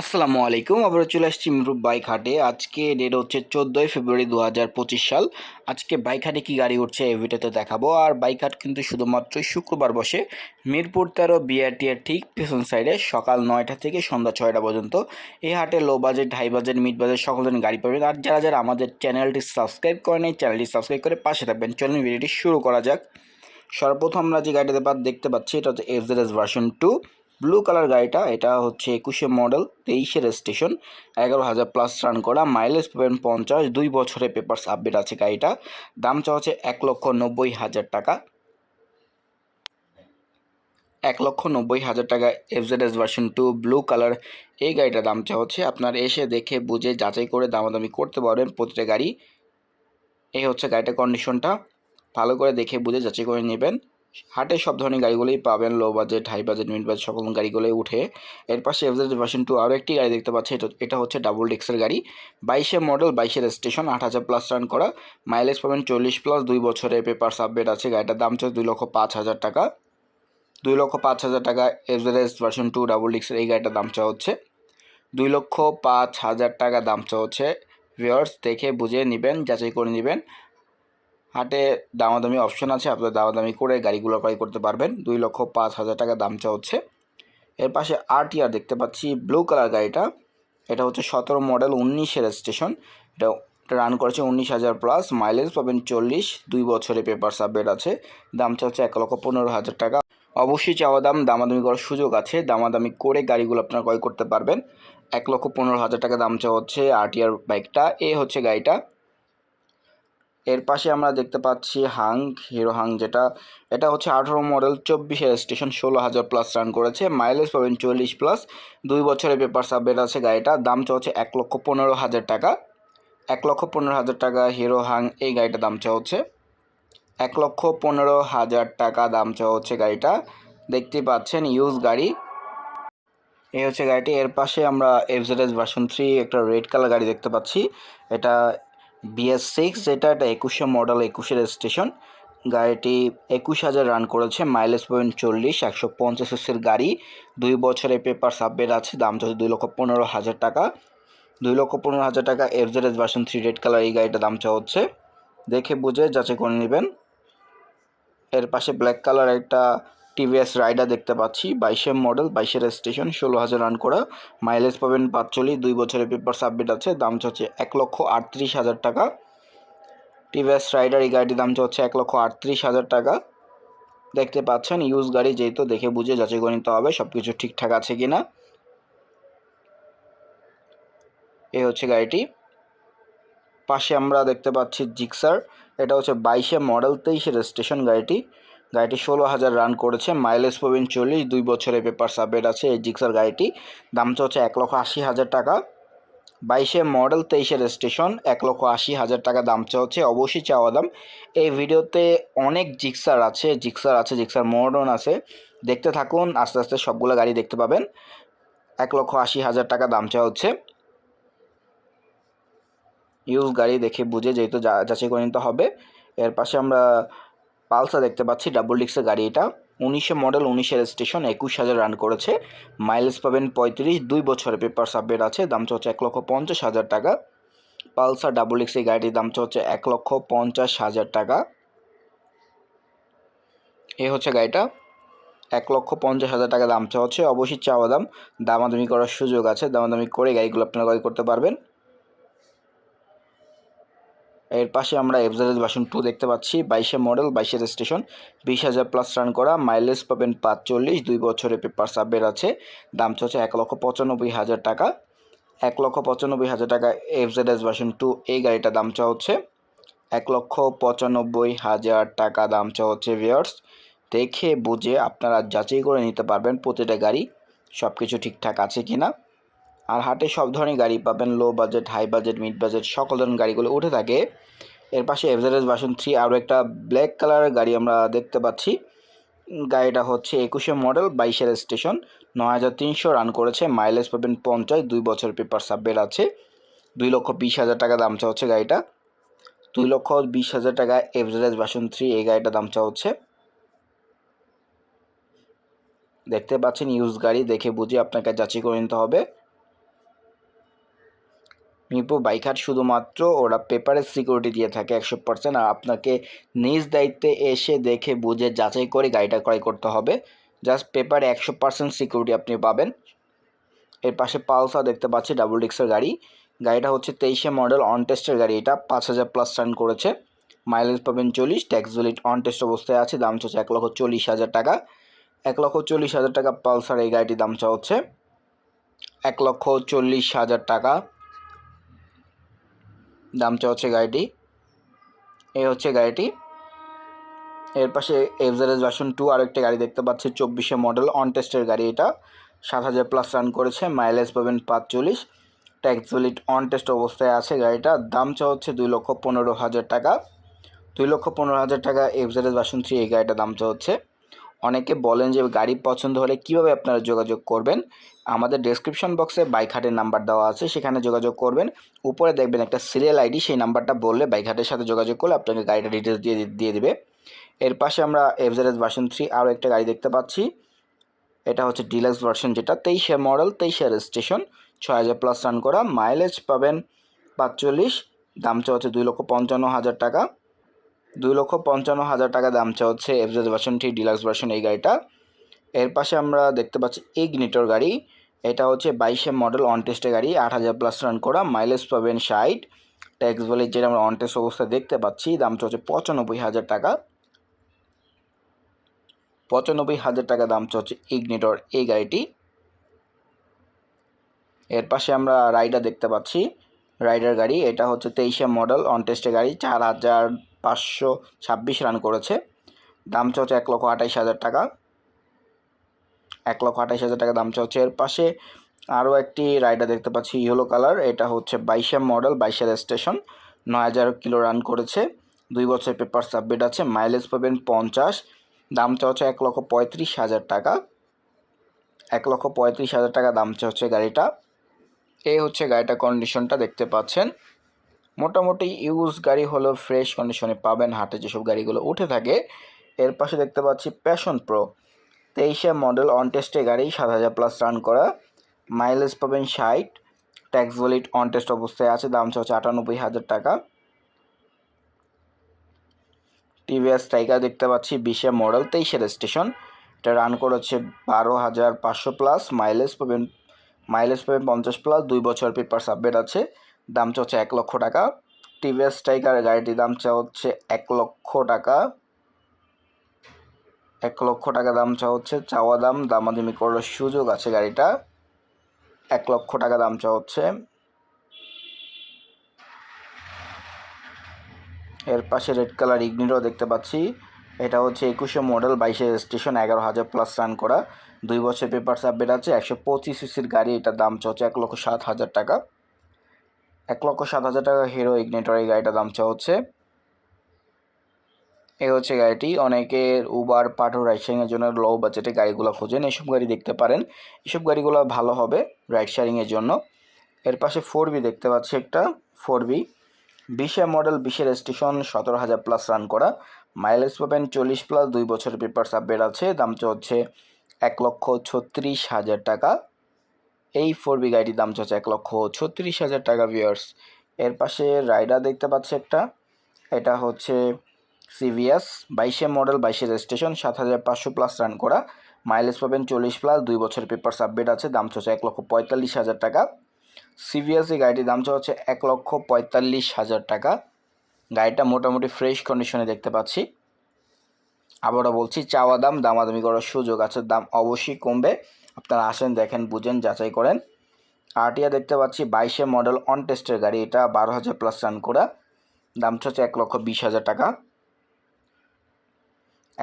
আসসালামু আলাইকুম আবার চলে আসছি মিরুপ বাইক হাটে আজকে ডেট হচ্ছে চোদ্দোই ফেব্রুয়ারি দু হাজার পঁচিশ সাল। আজকে বাইক হাটে কী গাড়ি উঠছে এই ভিডিওতে দেখাবো। আর বাইক হাট কিন্তু শুধুমাত্র শুক্রবার বসে। মিরপুর তেরো বিআরটিআর ঠিক পেছন সাইডে সকাল নয়টা থেকে সন্ধ্যা ছয়টা পর্যন্ত। এই হাটে low budget high budget mid budget সকল ধরনের গাড়ি পাবেন। আর যারা যারা আমাদের চ্যানেলটি সাবস্ক্রাইব করেন এই চ্যানেলটি সাবস্ক্রাইব করে পাশে থাকবেন। চলুন ভিডিওটি শুরু করা যাক। সর্বপ্রথম আমরা যে গাড়িটাতে দেখতে পাচ্ছি, এটা হচ্ছে FZS version two blue colour গাড়িটা, এটা হচ্ছে একুশে মডেল তেইশের স্টেশন এগারো হাজার প্লাস রান করা মাইলেজ পাবেন পঞ্চাশ, দুই বছরের পেপারস আপডেট আছে গাড়িটা। দাম চা হচ্ছে এক লক্ষ নব্বই হাজার টাকা। এক লক্ষ নব্বই হাজার টাকা FZS version two blue colour এই গাড়িটার দাম চা হচ্ছে আপনার এসে দেখে বুঝে যাচাই করে দামাদামি করতে পারবেন প্রতিটা গাড়ি। এই হচ্ছে গাড়িটার কন্ডিশনটা ভালো করে দেখে বুঝে যাচাই করে নেবেন। হাটে সব ধরনের গাড়িগুলোই পাবেন low budget high budget mid budget সকল গাড়িগুলোই উঠে। এর পাশে এফজেড ভার্সন টু আরও একটি গাড়ি দেখতে পাচ্ছি এটা হচ্ছে ডাবল ডিক্সের গাড়ি। বাইশে মডেল বাইশের স্টেশন আট হাজার প্লাস রান করা। মাইলেজ পাবেন চল্লিশ প্লাস দুই বছরের পেপার আপডেট আছে। গাড়িটার দাম হচ্ছে দুই লক্ষ পাঁচ হাজার টাকা। দুই লক্ষ পাঁচ হাজার টাকা এফজেডএস ভার্সন টু ডাবল ডিক্সের এই গাড়িটার দাম চা হচ্ছে। দুই লক্ষ পাঁচ হাজার টাকা দাম চা হচ্ছে। ভিওর্স দেখে বুঝে নেবেন, যাচাই করে নেবেন। হাটে দামাদামি অপশন আছে, আপনার দামাদামি করে গাড়িগুলো ক্রয় করতে পারবেন। দুই লক্ষ পাঁচ হাজার টাকা দাম চা হচ্ছে। এর পাশে আরটিআর দেখতে পাচ্ছি ব্লু কালার গাড়িটা। এটা হচ্ছে সতেরো মডেল উনিশের স্টেশন এটা রান করেছে উনিশ হাজার প্লাস মাইলেজ পাবেন চল্লিশ, দুই বছরে পেপার আপডেট আছে। দাম হচ্ছে এক লক্ষ পনেরো হাজার টাকা। অবশ্যই চাওয়া দাম, দামাদামি করার সুযোগ আছে। দামাদামি করে গাড়িগুলো আপনারা ক্রয় করতে পারবেন। এক লক্ষ পনেরো হাজার টাকা দাম চা হচ্ছে আরটিআর বাইকটা এ হচ্ছে গাড়িটা। এর পাশে আমরা দেখতে পাচ্ছি হাং, হিরো হাং যেটা, এটা হচ্ছে আঠারো মডেল, চব্বিশের স্টেশন ষোলো হাজার প্লাস রান করেছে। মাইলেজ পাবেন চল্লিশ প্লাস দুই বছরের পেপার সাবমিট আছে গাড়িটা। দাম চলছে এক লক্ষ পনেরো হাজার টাকা। এক লক্ষ পনেরো হাজার টাকা হিরো হাং এই গাড়িটার দাম হচ্ছে এক লক্ষ পনেরো হাজার টাকা দাম হচ্ছে গাড়িটা। দেখতে পাচ্ছেন ইউজ গাড়ি। এই হচ্ছে গাড়িটি। এর পাশে আমরা এফজেডএস ভার্সন থ্রি একটা রেড কালার গাড়ি দেখতে পাচ্ছি। এটা বিএস সিক্স যেটা একটা একুশে মডেল, একুশের স্টেশন গাড়িটি একুশ হাজার রান করেছে মাইলেজ পয়েন্ট চল্লিশ, একশো পঞ্চাশ এসের গাড়ি। দুই বছরে পেপার সাবমিট আছে, দাম চলছে দুই লক্ষ পনেরো হাজার টাকা। দুই লক্ষ পনেরো হাজার টাকা FZS version three red colour এই গাড়িটা দাম চা হচ্ছে। দেখে বুঝে যাচাই করে নেবেন। এর পাশে ব্ল্যাক কালার একটা টিভিএস রাইডার দেখতে পাচ্ছি। বাইশের মডেল, বাইশের স্টেশন, ষোলো হাজার রান করা। মাইলেজ পাবেন পাঁচচল্লিশ, দুই বছরের পেপার সাবমিট আছে। দাম হচ্ছে এক লক্ষ আটত্রিশ হাজার টাকা। টিভিএস রাইডার, এই গাড়িটির দাম হচ্ছে এক লক্ষ আটত্রিশ হাজার টাকা। দেখতে পাচ্ছেন ইউজ গাড়ি যেহেতু দেখে বুঝে যাচাই করে নিতে হবে সব কিছু ঠিকঠাক আছে কি না এই হচ্ছে গাড়িটি। পাশে আমরা দেখতে পাচ্ছি জিক্সার। এটা হচ্ছে বাইশে মডেল, তেইশের স্টেশন গাড়িটি। গাড়িটি ষোলো হাজার রান করেছে, মাইলেজ পাবেন চল্লিশ, দুই বছরের পেপার সাবমিট আছে এই জিক্সার গাড়িটি। দামটা হচ্ছে এক লক্ষ আশি হাজার টাকা। বাইশে মডেল, তেইশের স্টেশন, এক লক্ষ আশি হাজার টাকা দাম হচ্ছে অবশ্যই চাওয়া দাম। এই ভিডিওতে অনেক জিক্সার আছে জিক্সার আছে, জিক্সার মডার্ন আছে। দেখতে থাকুন, আস্তে আস্তে সবগুলো গাড়ি দেখতে পাবেন। এক লক্ষ আশি হাজার টাকা দাম চা হচ্ছে ইউজ গাড়ি দেখে বুঝে যেহেতু যাচাই করে নিতে হবে। এর পাশে আমরা পালসা দেখতে পাচ্ছি, ডাবল ডিক্সের গাড়ি এটা। উনিশে মডেল, উনিশের স্টেশন, একুশ হাজার রান করেছে। মাইলেজ পাবেন পঁয়ত্রিশ, দুই বছরের পেপার সাবমিট আছে, দাম হচ্ছে এক লক্ষ পঞ্চাশ হাজার টাকা। পালসার ডাবল ডিক্স এই গাড়িটির দাম হচ্ছে এক লক্ষ পঞ্চাশ হাজার টাকা। এ হচ্ছে গাড়িটা। এক লক্ষ পঞ্চাশ হাজার টাকা দাম চাওয়া হচ্ছে অবশ্যই চাওয়া দাম। দামাদামি করার সুযোগ আছে, দামাদামি করে গাড়িগুলো আপনারা ক্রয় করতে পারবেন। এর পাশে আমরা এফজেডএস ভার্সন টু দেখতে পাচ্ছি, বাইশে মডেল বাইশের স্টেশন বিশ হাজার প্লাস রান করা মাইলেজ পাবেন পাঁচচল্লিশ, দুই বছরের পেপার সাবমিট আছে, দাম চলছে এক লক্ষ পঁচানব্বই হাজার টাকা। এক লক্ষ পঁচানব্বই হাজার টাকা এফজেডএস ভার্সন টু এই গাড়িটা দাম চা হচ্ছে এক লক্ষ পঁচানব্বই হাজার টাকা দাম চা হচ্ছে ভিয়ার্স দেখে বুঝে আপনারা যাচাই করে নিতে পারবেন প্রতিটা গাড়ি সব কিছু ঠিকঠাক আছে কি না আর হাটে সব ধরনের গাড়ি পাবেন low budget high budget mid budget সকল ধরনের গাড়িগুলো উঠে থাকে। এর পাশে এভারেজ ভার্সন থ্রি আরও একটা ব্ল্যাক কালারের গাড়ি আমরা দেখতে পাচ্ছি। গাড়িটা হচ্ছে একুশে মডেল বাইশের স্টেশন, নয় হাজার তিনশো রান করেছে মাইলেজ পাবেন পঞ্চাশ, দুই বছর পেপার সাবমিট আছে। দুই লক্ষ বিশ হাজার টাকা দাম চা হচ্ছে গাড়িটা। দুই লক্ষ বিশ হাজার টাকা এভারেজ ভার্সন থ্রি এই গাড়িটা দাম চা হচ্ছে দেখতে পাচ্ছেন ইউজ গাড়ি, দেখে বুঝে আপনাকে যাচাই করে নিতে হবে। মিরপুর বাইকহাট শুধুমাত্র ওরা পেপারের সিকিউরিটি দিয়ে থাকে একশো পার্সেন্ট আর আপনাকে নিজ দায়িত্বে এসে দেখে বুঝে যাচাই করে গাড়িটা ক্রয় করতে হবে। জাস্ট পেপারে একশো পার্সেন্ট সিকিউরিটি আপনি পাবেন। এর পাশে পালসার দেখতে পাচ্ছি ডাবল ডিক্সের গাড়ি। গাড়িটা হচ্ছে তেইশে মডেল অন টেস্টের গাড়ি এটা, পাঁচ হাজার প্লাস রান করেছে। মাইলেজ পাবেন চল্লিশ ট্যাক্স ভ্যালিড অন টেস্ট অবস্থায় আছে, দাম হচ্ছে এক লক্ষ চল্লিশ হাজার টাকা। এক লক্ষ চল্লিশ হাজার টাকা পালসার এই গাড়িটির দাম চা হচ্ছে এক লক্ষ চল্লিশ হাজার টাকা। দাম চা হচ্ছে গাড়িটি। এই হচ্ছে গাড়িটি। এর পাশে এফজারেজ ভার্সন টু আরেকটা গাড়ি দেখতে পাচ্ছি, চব্বিশে মডেল অন টেস্টের গাড়ি এটা। সাত হাজার প্লাস রান করেছে মাইলেজ পাবেন পাঁচচল্লিশ। ট্যাক্স ভ্যালিড অন টেস্ট অবস্থায় আছে গাড়িটা। দাম চা হচ্ছে দুই লক্ষ পনেরো হাজার টাকা। দুই লক্ষ পনেরো হাজার টাকা এফজারেজ ভার্সন থ্রি এই গাড়িটার দাম চা হচ্ছে। অনেকে বলেন যে গাড়ি পছন্দ হলে কীভাবে আপনারা যোগাযোগ করবেন? আমাদের ডেসক্রিপশন বক্সে বাইক হাটের নাম্বার দেওয়া আছে, সেখানে যোগাযোগ করবেন। উপরে দেখবেন একটা সিরিয়াল আইডি সেই নাম্বারটা বললে বাইক হাটের সাথে যোগাযোগ করলে আপনাকে গাড়িটা ডিটেলস দিয়ে দিয়ে দেবে। এর পাশে আমরা এফজারেজ ভার্সন থ্রি আরও একটা গাড়ি দেখতে পাচ্ছি। এটা হচ্ছে ডিলাক্স ভার্সন যেটা, তেইশে মডেল তেইশে রেজিস্ট্রেশন ছয় হাজার প্লাস রান করা। মাইলেজ পাবেন পাঁচচল্লিশ, দাম চা হচ্ছে দুই লক্ষ পঞ্চান্ন হাজার টাকা। দুই লক্ষ পঞ্চান্ন হাজার টাকা দাম চা হচ্ছে FZ version three deluxe version এই গাড়িটা। এর পাশে আমরা দেখতে পাচ্ছি ইগনিটর গাড়ি। এটা হচ্ছে বাইশে মডেল অন টেস্টের গাড়ি, আট হাজার প্লাস রান করা মাইলেজ পাবেন ষাট। ট্যাক্স বলে যেটা আমরা অন টেস্ট অবস্থায় দেখতে পাচ্ছি, দাম হচ্ছে পঁচানব্বই হাজার টাকা। পঁচানব্বই হাজার টাকা দাম হচ্ছে ইগনিটর এই গাড়িটি। এর পাশে আমরা রাইডার দেখতে পাচ্ছি। রাইডার গাড়ি, এটা হচ্ছে তেইশে মডেল অন টেস্টের গাড়ি, চার হাজার পাঁচশো ছাব্বিশ রান করেছে। দাম হচ্ছে এক লক্ষ আঠাইশ হাজার টাকা। এক লক্ষ আঠাইশ হাজার টাকা দাম হচ্ছে এর পাশে আরও একটি রাইডার দেখতে পাচ্ছি ইয়েলো কালার এটা হচ্ছে বাইশে মডেল বাইশের স্টেশন নয় হাজার কিলো রান করেছে। দুই বছর পেপার সাবমিট আছে। মাইলেজ পাবেন পঞ্চাশ। দাম হচ্ছে এক লক্ষ পঁয়ত্রিশ হাজার টাকা। এক লক্ষ পঁয়ত্রিশ হাজার টাকা দাম হচ্ছে গাড়িটা। এই হচ্ছে গাড়িটার কন্ডিশনটা দেখতে পাচ্ছেন। মোটামুটি ইউজ গাড়ি হলেও ফ্রেশ কন্ডিশনে পাবেন হাটে যেসব গাড়িগুলো উঠে থাকে। এর পাশে দেখতে পাচ্ছি প্যাশন প্রো তেইশে মডেল অন টেস্টে গাড়ি, সাত হাজার প্লাস রান করা। মাইলেজ পাবেন ষাট। ট্যাক্স ভ্যালিড অন টেস্ট অবস্থায় আছে, দাম হচ্ছে আটানব্বই হাজার টাকা। টিভিএস টাইগার দেখতে পাচ্ছি, বিশে মডেল তেইশের স্টেশন এটা রান করেছে বারো হাজার পাঁচশো প্লাস মাইলেজ পাবেন মাইলেজ পাবেন পঞ্চাশ প্লাস দুই বছর পেপার সাবমিট আছে। দাম হচ্ছে এক লক্ষ টাকা। টিভিএস টাইগার গাড়িটির দাম চা হচ্ছে এক লক্ষ টাকা। এক লক্ষ টাকা দাম চা হচ্ছে চাওয়া দাম। দামাদামি করার সুযোগ আছে গাড়িটা। এক লক্ষ টাকা দাম চা হচ্ছে। এর পাশে রেড কালার ইগনিরও দেখতে পাচ্ছি। এটা হচ্ছে একুশে মডেল, বাইশে স্টেশন এগারো হাজার প্লাস রান করা। দুই বছর পেপার সাবমিট আছে, একশো পঁচিশ সিসির গাড়ি, এটার দাম হচ্ছে এক লক্ষ সাত হাজার টাকা। এক লক্ষ সাত হাজার টাকা হিরো ইগনেটর এই গাড়িটার দাম চা হচ্ছে। এই হচ্ছে গাড়িটি। অনেকের উবার পাঠো রাইড শেয়ারিংয়ের জন্য লো বাজেটে গাড়িগুলো খোঁজেন। এসব গাড়ি দেখতে পারেন। এসব গাড়িগুলো ভালো হবে রাইড শেয়ারিংয়ের জন্য। এর পাশে ফোর বি দেখতে পাচ্ছি একটা। ফোর বি বিশে মডেল বিশের স্টেশন সতেরো হাজার প্লাস রান করা। মাইলেজ পাবেন চল্লিশ প্লাস দুই বছরের পেপার সাবমিট আছে। দামটা হচ্ছে এক লক্ষ ছত্রিশ হাজার টাকা। এই ফোর বি গাড়িটির দাম হচ্ছে এক লক্ষ ছত্রিশ হাজার টাকা ভিউয়ার্স এর পাশে রাইডার দেখতে পাচ্ছি একটা। এটা হচ্ছে সিভিএস বাইশে মডেল বাইশে স্টেশন সাত হাজার পাঁচশো প্লাস রান করা। মাইলেজ পাবেন চল্লিশ প্লাস দুই বছরের পেপার সাবমিট আছে, দাম হচ্ছে এক লক্ষ পঁয়তাল্লিশ হাজার টাকা। সিভিএস এই গাড়িটির দাম হচ্ছে এক লক্ষ পঁয়তাল্লিশ হাজার টাকা। গাড়িটা মোটামুটি ফ্রেশ কন্ডিশনে দেখতে পাচ্ছি। আবারও বলছি, চাওয়া দাম, দামাদামি করার সুযোগ আছে, দাম অবশ্যই কমবে। আপনারা আসেন, দেখেন, বুঝেন, যাচাই করেন। আরটিআ দেখতে পাচ্ছি, বাইশে মডেল অন টেস্টের গাড়ি। এটা বারো হাজার প্লাস রান করা। দাম হচ্ছে এক লক্ষ বিশ হাজার টাকা।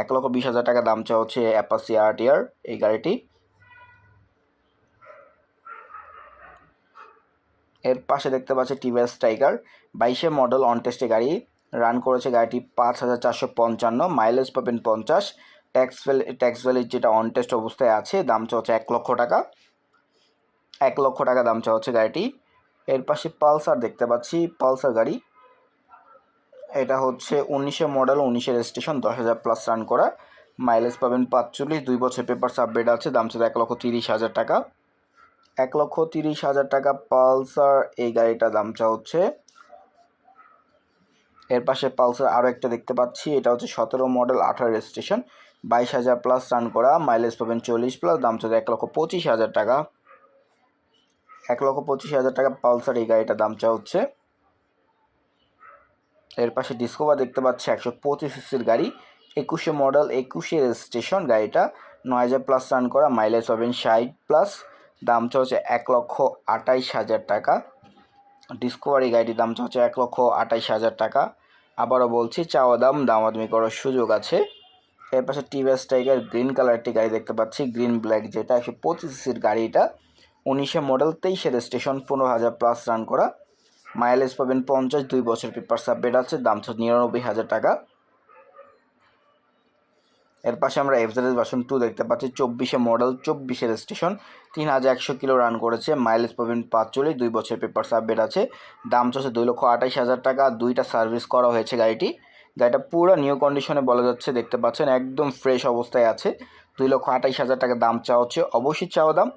এক লক্ষ বিশ হাজার টাকা দাম চা হচ্ছে অ্যাপাসি আরটিআর এই গাড়িটি। এর পাশে দেখতে পাচ্ছি টিভিএস টাইগার বাইশে মডেল অন টেস্টে গাড়ি। রান করেছে গাড়িটি পাঁচ হাজার চারশো পঞ্চান্ন মাইলেজ পাবেন পঞ্চাশ। ট্যাক্স ট্যাক্স ভ্যালি যেটা অন টেস্ট অবস্থায় আছে, দাম চা হচ্ছে এক লক্ষ টাকা। এক লক্ষ টাকা দাম চা হচ্ছে গাড়িটি। এর পাশে পালসার দেখতে পাচ্ছি, পালসার গাড়ি। এটা হচ্ছে উনিশে মডেল উনিশে স্টেশন দশ হাজার প্লাস রান করা। মাইলেজ পাবেন পাঁচচল্লিশ, দুই বছর পেপার সাবমিট আছে, দাম ছিল এক লক্ষ তিরিশ হাজার টাকা। এক লক্ষ তিরিশ হাজার টাকা পালসার, এই গাড়িটা দাম চা হচ্ছে। এর পাশে পালসার আরও একটা দেখতে পাচ্ছি, এটা হচ্ছে সতেরো মডেল আঠারো রেজিস্ট্রেশন বাইশ হাজার প্লাস রান করা মাইলেজ পাবেন চল্লিশ প্লাস দাম চলছে এক লক্ষ পঁচিশ হাজার টাকা। এক লক্ষ পঁচিশ হাজার টাকা পালসার এই গাড়িটার দাম চা হচ্ছে। এর পাশে ডিসকোভার দেখতে পাচ্ছি একশো পঁচিশ সিসির গাড়ি, একুশে মডেল একুশে রেজিস্ট্রেশন গাড়িটা, নয় হাজার প্লাস রান করা মাইলেজ পাবেন ষাট প্লাস দাম চলছে এক লক্ষ আটাইশ হাজার টাকা। ডিসকভারি গাড়িটির দাম চলছে এক লক্ষ আটাইশ হাজার টাকা। আবারও বলছি, চাওয়া দাম, দামাদামি করার সুযোগ আছে। এর পাশে টিভিএস টাইগার গ্রিন কালার একটি গাড়ি দেখতে পাচ্ছি গ্রিন ব্ল্যাক যেটা একশো পঁচিশ সিসির গাড়িটা। উনিশে মডেল তেইশে রেজিস্ট্রেশন পনেরো হাজার প্লাস রান করা। মাইলেজ পাবেন পঞ্চাশ, দুই বছর পেপার সাবমিট আছে, দাম হচ্ছে নিরানব্বই হাজার টাকা। এর পাশে আমরা এফজেড ভার্সন টু দেখতে পাচ্ছি, চব্বিশে মডেল চব্বিশে রেজিস্ট্রেশন তিন হাজার একশো কিলো রান করেছে। মাইলেজ পাবেন পাঁচচল্লিশ, দুই বছর পেপার সাবমিট আছে। দাম চলছে দুই লক্ষ আঠাইশ হাজার টাকা, দুইটা সার্ভিস করা হয়েছে গাড়িটি। গাড়িটা পুরো নিউ কন্ডিশনে বলা যাচ্ছে, দেখতে পাচ্ছেন, একদম ফ্রেশ অবস্থায় আছে। দুই লক্ষ আঠাইশ হাজার টাকা দাম চাওয়া হচ্ছে, অবশ্যই চাওয়া দাম।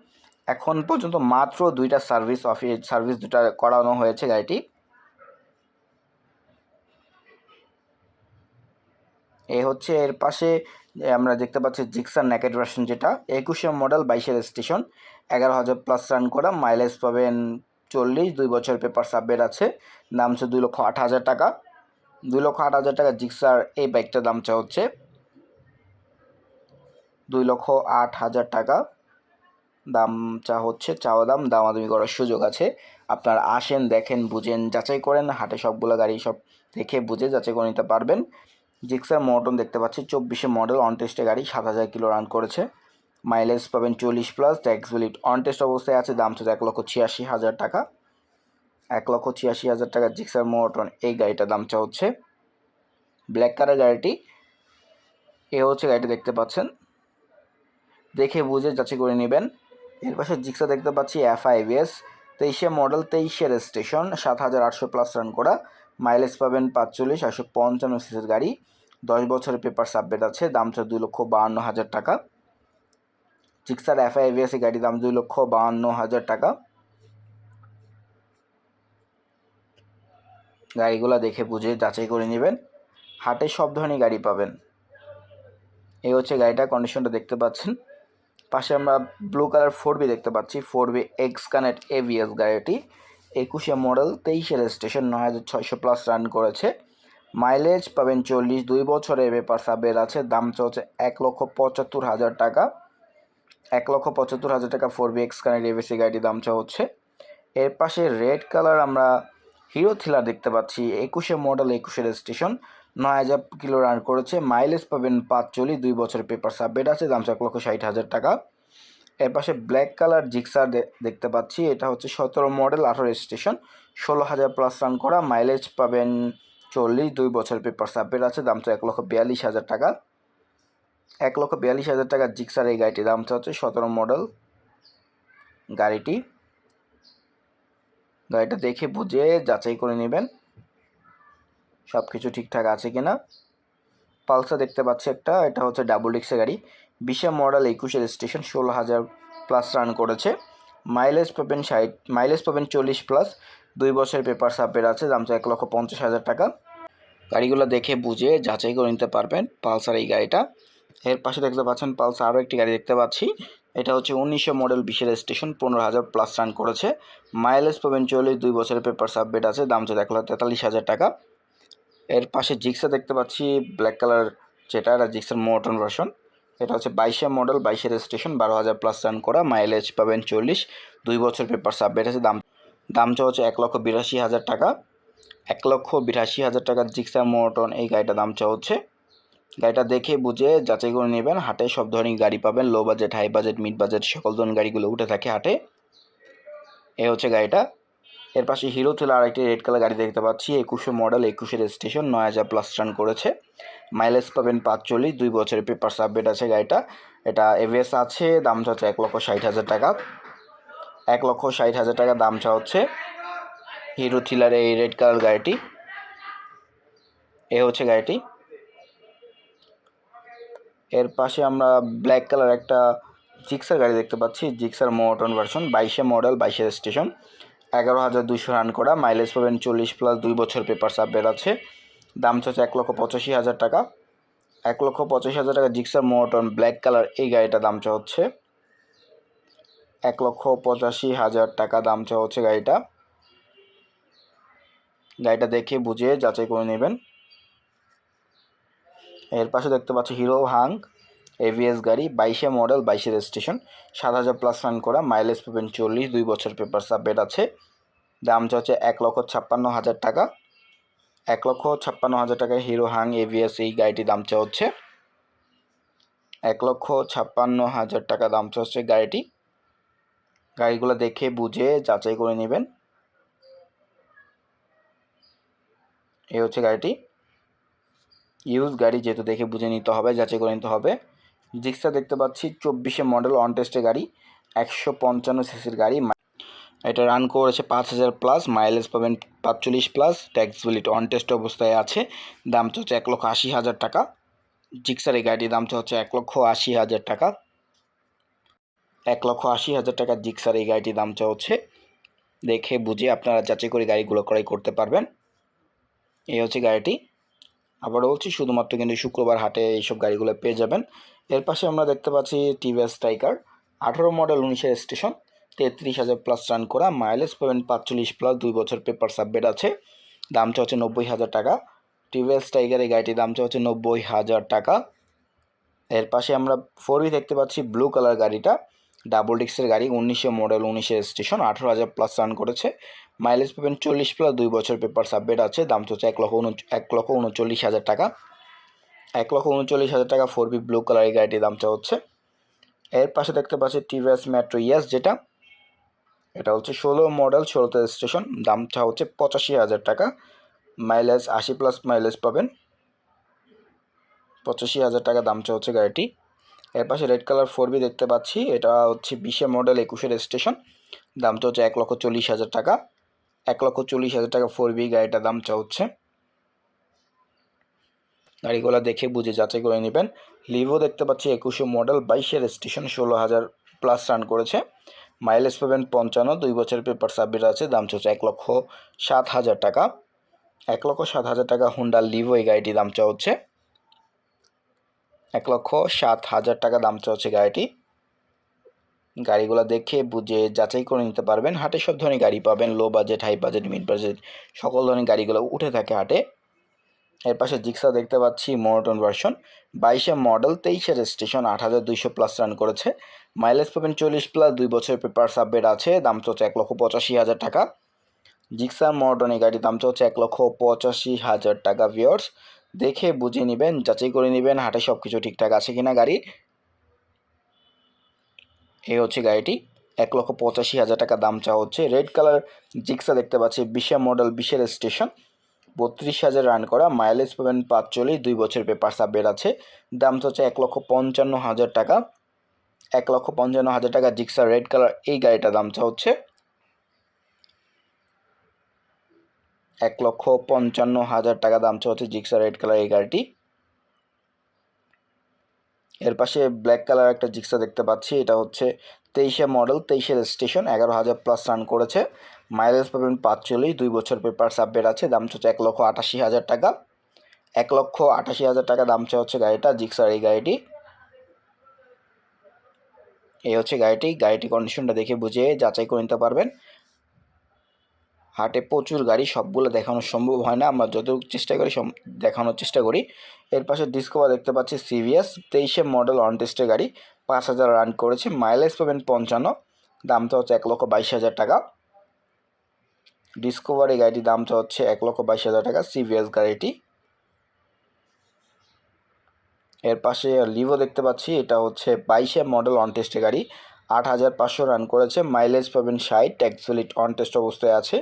এখন পর্যন্ত মাত্র দুইটা সার্ভিস অফিস সার্ভিস দুটা করানো হয়েছে গাড়িটি। এ হচ্ছে এর পাশে আমরা দেখতে পাচ্ছি জিক্সার ন্যাকেট ভার্সন যেটা, একুশে মডেল বাইশের স্টেশন এগারো হাজার প্লাস রান করা মাইলেজ পাবেন চল্লিশ, দুই বছর পেপার সাবমিট আছে। দাম হচ্ছে দুই লক্ষ আট হাজার টাকা। দুই লক্ষ আট হাজার টাকা জিক্সার এই বাইকটার দাম চা হচ্ছে দুই লক্ষ আট হাজার টাকা। দাম চা হচ্ছে চাওয়া দাম, দামাদামি করার সুযোগ আছে। আপনারা আসেন, দেখেন, বুঝেন, যাচাই করেন, হাটে সবগুলো গাড়ি সব দেখে বুঝে যাচাই করে নিতে পারবেন। জিক্সার মটন দেখতে পাচ্ছি চব্বিশে মডেল অন টেস্টে গাড়ি, সাত হাজার কিলো রান করেছে। মাইলেজ পাবেন চল্লিশ plus, tax valid on test অবস্থায় আছে, দাম হচ্ছে এক লক্ষ ছিয়াশি হাজার টাকা। এক লক্ষ ছিয়াশি হাজার টাকা জিক্সার মটন এই গাড়িটার দাম চা হচ্ছে ব্ল্যাক কালার গাড়িটি। এ হচ্ছে গাড়িটি দেখতে পাচ্ছেন। দেখে বুঝে যাচাই করে নেবেন। এর পাশে জিক্সা দেখতে পাচ্ছি এফ আইভিএস তেইশে মডেল, তেইশের স্টেশন, সাত হাজার আটশো প্লাস রান করা। মাইলেজ পাবেন পাঁচচল্লিশ একশো পঞ্চান্ন সিসির গাড়ি। দশ বছরের পেপার সাবমিট আছে, দাম হচ্ছে দুই লক্ষ বাহান্ন হাজার টাকা। জিক্সার এফ আইভিএস এই গাড়ির দাম দুই লক্ষ বাহান্ন হাজার টাকা। গাড়িগুলো দেখে বুঝে যাচাই করে নেবেন। হাটে সব ধরনের গাড়ি পাবেন। এই হচ্ছে গাড়িটার কন্ডিশনটা দেখতে পাচ্ছেন। পাশে আমরা ব্লু কালার ফোর বি দেখতে পাচ্ছি। Four B X connect AVS গাড়িটি। একুশে মডেল তেইশে রেজিস্ট্রেশন নয় হাজার ছয়শো প্লাস রান করেছে। মাইলেজ পাবেন চল্লিশ, দুই বছরে পেপার সাবের আছে। দাম চলছে এক লক্ষ পঁচাত্তর হাজার টাকা। এক লক্ষ পঁচাত্তর হাজার টাকা ফোর বি এক্স কানেক্ট এভিএসি গাড়িটির দাম চা হচ্ছে এর পাশে রেড কালার আমরা হিরো থ্রিলার দেখতে পাচ্ছি। একুশে মডেল একুশে রেজিস্ট্রেশন নয় হাজার কিলো রান করেছে। মাইলেজ পাবেন পাঁচ পাঁচচল্লিশ, দুই বছরের পেপার সাবমিট আছে। দাম এক লক্ষ ষাট হাজার টাকা। এর পাশে ব্ল্যাক কালার জিক্সার দেখতে পাচ্ছি। এটা হচ্ছে সতেরো মডেল, আঠারো স্টেশন ষোলো হাজার প্লাস রান করা। মাইলেজ পাবেন চল্লিশ, দুই বছর পেপার সাবমিট আছে। দাম তো এক লক্ষ বিয়াল্লিশ হাজার টাকা। এক লক্ষ বিয়াল্লিশ হাজার টাকা জিক্সার এই গাড়িটির দাম হচ্ছে সতেরো মডেল গাড়িটি। গাড়িটা দেখে বুঝে যাচাই করে নেবেন। সব কিছু ঠিকঠাক আছে কিনা। পালসার দেখতে পাচ্ছি একটা, এটা হচ্ছে ডাবল ডিক্সের গাড়ি। বিশে মডেল, একুশের স্টেশন, ষোলো হাজার প্লাস রান করেছে। মাইলেজ পাবেন ষাট, মাইলেজ পাবেন চল্লিশ প্লাস। দুই বছরের পেপার সাপের আছে, দাম এক লক্ষ পঞ্চাশ হাজার টাকা। গাড়িগুলো দেখে বুঝে যাচাই করে নিতে পারবেন পালসার এই গাড়িটা। এর পাশে দেখতে পাচ্ছেন পালসার আরও একটি গাড়ি দেখতে পাচ্ছি। এটা হচ্ছে উনিশশো মডেল বিশের স্টেশন, পনেরো হাজার প্লাস রান করেছে। মাইলেজ পাবেন চল্লিশ, দুই বছরের পেপার সাবমিট আছে, দাম হচ্ছে এক লক্ষ তেতাল্লিশ হাজার টাকা। এর পাশে জিক্সা দেখতে পাচ্ছি ব্ল্যাক কালার যেটা, এটা জিক্সার মোটন ভার্সন এটা হচ্ছে বাইশে মডেল বাইশের স্টেশন বারো হাজার প্লাস রান করা মাইলেজ পাবেন চল্লিশ, দুই বছর পেপার সাবমিট আছে, দাম দামটা হচ্ছে এক লক্ষ বিরাশি হাজার টাকা। এক লক্ষ বিরাশি হাজার টাকার জিক্সা মোটন এই গাড়িটার দামটা হচ্ছে। গাড়িটা দেখে বুঝে যাচাই করে নেবেন। হাটে সব ধরনের গাড়ি পাবেন low budget high budget mid budget সকল ধরনের গাড়িগুলো উঠে থাকে হাটে। এ হচ্ছে গাড়িটা। এর পাশে হিরো থেকে আরেকটি রেড কালার গাড়ি দেখতে পাচ্ছি। একুশে মডেল একুশের স্টেশন নয় হাজার প্লাস রান করেছে। মাইলেজ পাবেন পাঁচচল্লিশ, দুই বছরের পেপার সাবমিট আছে গাড়িটা। এটা এভিএস আছে, দাম হচ্ছে এক লক্ষ ষাট হাজার টাকা। এক লক্ষ ষাট হাজার টাকা দাম চা হচ্ছে হিরো থ্রিলার এই রেড কালার গাড়িটি। এ হচ্ছে গাড়িটি। এর পাশে আমরা ব্ল্যাক কালার একটা জিক্সার গাড়ি দেখতে পাচ্ছি জিক্সার মোটন ভার্সন বাইশে মডেল বাইশে স্টেশন এগারো হাজার দুশো রান করা মাইলেজ পাবেন চল্লিশ প্লাস দুই বছর পেপার সাবমিট আছে, দাম হচ্ছে এক লক্ষ পঁচাশি হাজার টাকা, এক লক্ষ পঁচাশি হাজার টাকা জিক্সার মোটন ব্ল্যাক কালার এই গাড়িটার দাম চা হচ্ছে এক লক্ষ পঁচাশি হাজার টাকা দাম চা হচ্ছে গাড়িটা গাড়িটা দেখে বুঝে যাচাই করে নেবেন। এর পাশে দেখতে পাচ্ছি হিরো হাং এভিএস গাড়ি, বাইশে মডেল বাইশের স্টেশন সাত হাজার প্লাস রান করা মাইলেজ পাবেন চল্লিশ, দুই বছর পেপার সাবমিট আছে। দাম হচ্ছে এক লক্ষ ছাপ্পান্ন হাজার টাকা। এক লক্ষ ছাপ্পান্ন হাজার টাকায় হিরো হাং এভিএস এই গাড়িটির দাম চা হচ্ছে এক লক্ষ ছাপ্পান্ন হাজার টাকা দাম চা হচ্ছে গাড়িটি। গাড়িগুলো দেখে বুঝে যাচাই করে নেবেন। এই হচ্ছে গাড়িটি। ইউজ গাড়ি যেহেতু দেখে বুঝে নিতে হবে, যাচাই করে নিতে হবে। জিক্সা দেখতে পাচ্ছি, চব্বিশে মডেল অন টেস্টের গাড়ি, একশো পঞ্চান্ন সিসির গাড়ি। এটা রান করেছে পাঁচ হাজার প্লাস মাইলেজ পাবেন পাঁচচল্লিশ প্লাস ট্যাক্স বিলিট অন টেস্ট অবস্থায় আছে। দাম হচ্ছে এক লক্ষ আশি হাজার টাকা। জিক্সার এই গাড়ির দাম হচ্ছে এক লক্ষ আশি হাজার টাকা। এক লক্ষ আশি হাজার টাকা জিক্সার এই গাড়িটির দাম হচ্ছে দেখে বুঝে আপনারা যাচাই করে গাড়িগুলো ক্রয় করতে পারবেন। এই হচ্ছে গাড়িটি। আবার বলছি, শুধুমাত্র কিন্তু শুক্রবার হাটে এইসব গাড়িগুলো পেয়ে যাবেন। এর পাশে আমরা দেখতে পাচ্ছি টিভিএস স্ট্রাইকার আঠারো মডেল উনিশের স্টেশন, তেত্রিশ হাজার প্লাস রান করা মাইলেজ পাবেন পাঁচচল্লিশ প্লাস দুই বছর পেপার সাবমিট আছে। দামটা হচ্ছে নব্বই হাজার টাকা। টিভিএস টাইগার এই গাড়িটির দামটা হচ্ছে নব্বই হাজার টাকা। এর পাশে আমরা ফোর দেখতে পাচ্ছি ব্লু কালার গাড়িটা। ডাবল ডিক্সের গাড়ি, উনিশে মডেল, উনিশের স্টেশন, আঠারো হাজার প্লাস রান করেছে। মাইলেজ পাবেন চল্লিশ প্লাস দুই বছর পেপার সাবমিট আছে, দাম হচ্ছে এক লক্ষ উন এক লক্ষ উনচল্লিশ হাজার টাকা। এক লক্ষ উনচল্লিশ হাজার টাকা ফোর বি ব্লু কালারের গাড়িটির দামটা হচ্ছে এর পাশে দেখতে পাচ্ছি টিভিএস মেট্রো ইয়াস যেটা। এটা হচ্ছে ষোলো মডেল, ষোলোতে স্টেশন দামটা হচ্ছে পঁচাশি হাজার টাকা। মাইলেজ আশি প্লাস মাইলেজ পাবেন। পঁচাশি হাজার টাকা দামটা হচ্ছে গাড়িটি। এর পাশে রেড কালার ফোর বি দেখতে পাচ্ছি, এটা হচ্ছে বিশে মডেল একুশের স্টেশন। দামটা হচ্ছে এক লক্ষ চল্লিশ হাজার টাকা। এক লক্ষ চল্লিশ হাজার টাকা ফোর বি গাড়িটার দামটা হচ্ছে। গাড়িগুলো দেখে বুঝে যাচাই করে নেবেন। লিভো দেখতে পাচ্ছি একুশে মডেল বাইশের স্টেশন ষোলো হাজার প্লাস রান করেছে। মাইলেজ পাবেন পঞ্চান্ন, দুই বছরের পেপার সাবমিট আছে, দাম হচ্ছে এক লক্ষ সাত হাজার টাকা। এক লক্ষ সাত হাজার টাকা হুন্ডা লিভো এই গাড়িটির দামটা হচ্ছে। এক লক্ষ সাত হাজার টাকা দামটা হচ্ছে গাড়িটি। গাড়িগুলো দেখে বুঝে যাচাই করে নিতে পারবেন। হাটে সব ধরনের গাড়ি পাবেন low budget high budget mid budget সকল ধরনের গাড়িগুলো উঠে থাকে হাটে। এর পাশে জিক্সা দেখতে পাচ্ছি মোনোটন ভার্সন বাইশে মডেল তেইশের স্টেশন আট হাজার দুইশো প্লাস রান করেছে। মাইলেজ পাবেন চল্লিশ প্লাস দুই বছরের পেপার সাবমিট আছে, দাম চলছে এক লক্ষ পঁচাশি হাজার টাকা। জিক্সা মোটন এই গাড়ির দাম চলছে এক লক্ষ পঁচাশি হাজার টাকা ভিওর্স দেখে বুঝে নেবেন, যাচাই করে নেবেন, হাটে সব কিছু ঠিকঠাক আছে কিনা গাড়ি এই হচ্ছে গাড়িটি। এক লক্ষ পঁচাশি হাজার টাকা দাম চা হচ্ছে। রেড কালার জিক্সা দেখতে পাচ্ছি, বিশে মডেল, বিশের স্টেশন। বত্রিশ হাজার রান করা মাইলেজ পাবেন পাঁচচল্লিশ, দুই বছর পেপার সাবমিট আছে। দাম হচ্ছে এক লক্ষ পঞ্চান্ন হাজার টাকা। এক লক্ষ পঞ্চান্ন হাজার টাকা জিক্সা রেড কালার এই গাড়িটার দামটা হচ্ছে। এক লক্ষ পঞ্চান্ন হাজার টাকা দামটা হচ্ছে জিক্সা রেড কালার এই গাড়িটি। এর পাশে ব্ল্যাক কালার একটা জিক্সা দেখতে পাচ্ছি, এটা হচ্ছে তেইশে মডেল তেইশের স্টেশন এগারো হাজার প্লাস রান করেছে। মাইলেজ পাবেন পাঁচচল্লিশ, দুই বছর পেপার সাবমিট আছে, দাম হচ্ছে এক লক্ষ আটাশি হাজার টাকা। এক লক্ষ আটাশি হাজার টাকা দাম হচ্ছে গাড়িটা জিক্সার এই গাড়িটি। এই হচ্ছে গাড়িটি গাড়িটি কন্ডিশনটা দেখে বুঝে যাচাই করে নিতে পারবেন। হাটে প্রচুর গাড়ি, সবগুলো দেখানো সম্ভব হয় না। আমরা যতটুকু চেষ্টা করি দেখানোর চেষ্টা করি। এর পাশে ডিসকভার দেখতে পাচ্ছি সিভিএস তেইশে মডেল অন টেস্টের গাড়ি, পাঁচ হাজার রান করেছে। মাইলেজ পাবেন পঞ্চান্ন দামটা হচ্ছে এক লক্ষ বাইশ হাজার টাকা। ডিসকভার গাড়িটির দামটা হচ্ছে এক লক্ষ বাইশ হাজার টাকা সিভিএস গাড়িটি। এর পাশে লিভো দেখতে পাচ্ছি, এটা হচ্ছে বাইশে মডেল অন টেস্টের গাড়ি। আট হাজার পাঁচশো রান করেছে মাইলেজ পাবেন ষাট ট্যাক্সভ্যালিট অন টেস্ট অবস্থায় আছে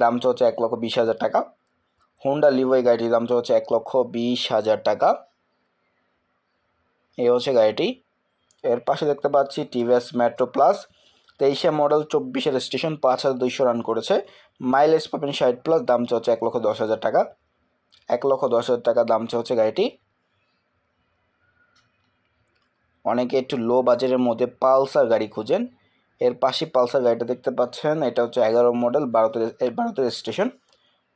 দামটা হচ্ছে এক লক্ষ বিশ হাজার টাকা। হোন্ডা লিভো এই গাড়িটির দামটা হচ্ছে এক লক্ষ বিশ হাজার টাকা। এই হচ্ছে গাড়িটি। এর পাশে দেখতে পাচ্ছি টিভিএস মেট্রো প্লাস তেইশে মডেল চব্বিশের স্টেশন পাঁচ হাজার দুইশো রান করেছে। মাইলেজ পাবেন ষাট প্লাস দাম হচ্ছে এক লক্ষ দশ হাজার টাকা। এক লক্ষ দশ হাজার টাকা দাম হচ্ছে গাড়িটি। অনেকে একটু লো বাজেটের মধ্যে পালসার গাড়ি খুঁজেন। এর পাশে পালসার গাড়িটা দেখতে পাচ্ছেন, এটা হচ্ছে এগারো মডেল বারোতে বারোতে স্টেশন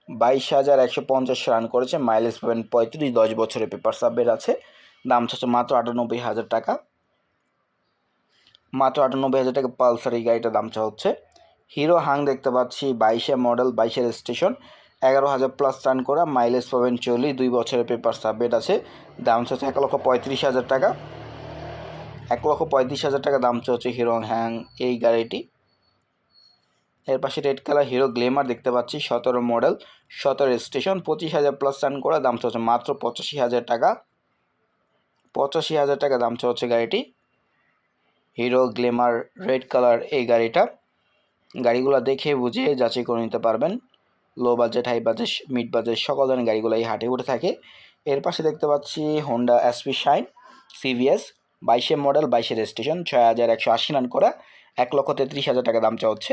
বাইশ হাজার একশো পঞ্চাশ রান করেছে মাইলেজ পাবেন পঁয়ত্রিশ, দশ বছরের পেপার সাবমিট আছে। দাম হচ্ছে মাত্র আটানব্বই হাজার টাকা। মাত্র আটানব্বই হাজার টাকা পালসার এই গাড়িটার দামটা হচ্ছে। হিরো হাং দেখতে পাচ্ছি, বাইশে মডেল বাইশের স্টেশন এগারো হাজার প্লাস রান করা মাইলেজ পাবেন চল্লিশ, দুই বছরের পেপার সাবমিট আছে। দাম হচ্ছে এক লক্ষ পঁয়ত্রিশ হাজার টাকা। এক লক্ষ পঁয়ত্রিশ হাজার টাকা দাম হচ্ছে হিরো হ্যাং এই গাড়িটি। এর পাশে রেড কালার হিরো গ্লেমার দেখতে পাচ্ছি, সতেরো মডেল, সতেরো স্টেশন, পঁচিশ হাজার প্লাস রান করা দাম হচ্ছে মাত্র পঁচাশি হাজার টাকা। পঁচাশি হাজার টাকা দাম হচ্ছে গাড়িটি। হিরো গ্লেমার রেড কালার এই গাড়িটা। গাড়িগুলো দেখে বুঝে যাচাই করে নিতে পারবেন। Low budget, high budget, mid budget, সকল ধরনের গাড়িগুলো এই হাটে উঠে থাকে। এর পাশে দেখতে পাচ্ছি হোন্ডা এসপি শাইন সিভিএস বাইশে মডেল, বাইশের স্টেশন ছয় হাজার একশো আশি রান করা এক লক্ষ তেত্রিশ হাজার টাকা দাম চা হচ্ছে।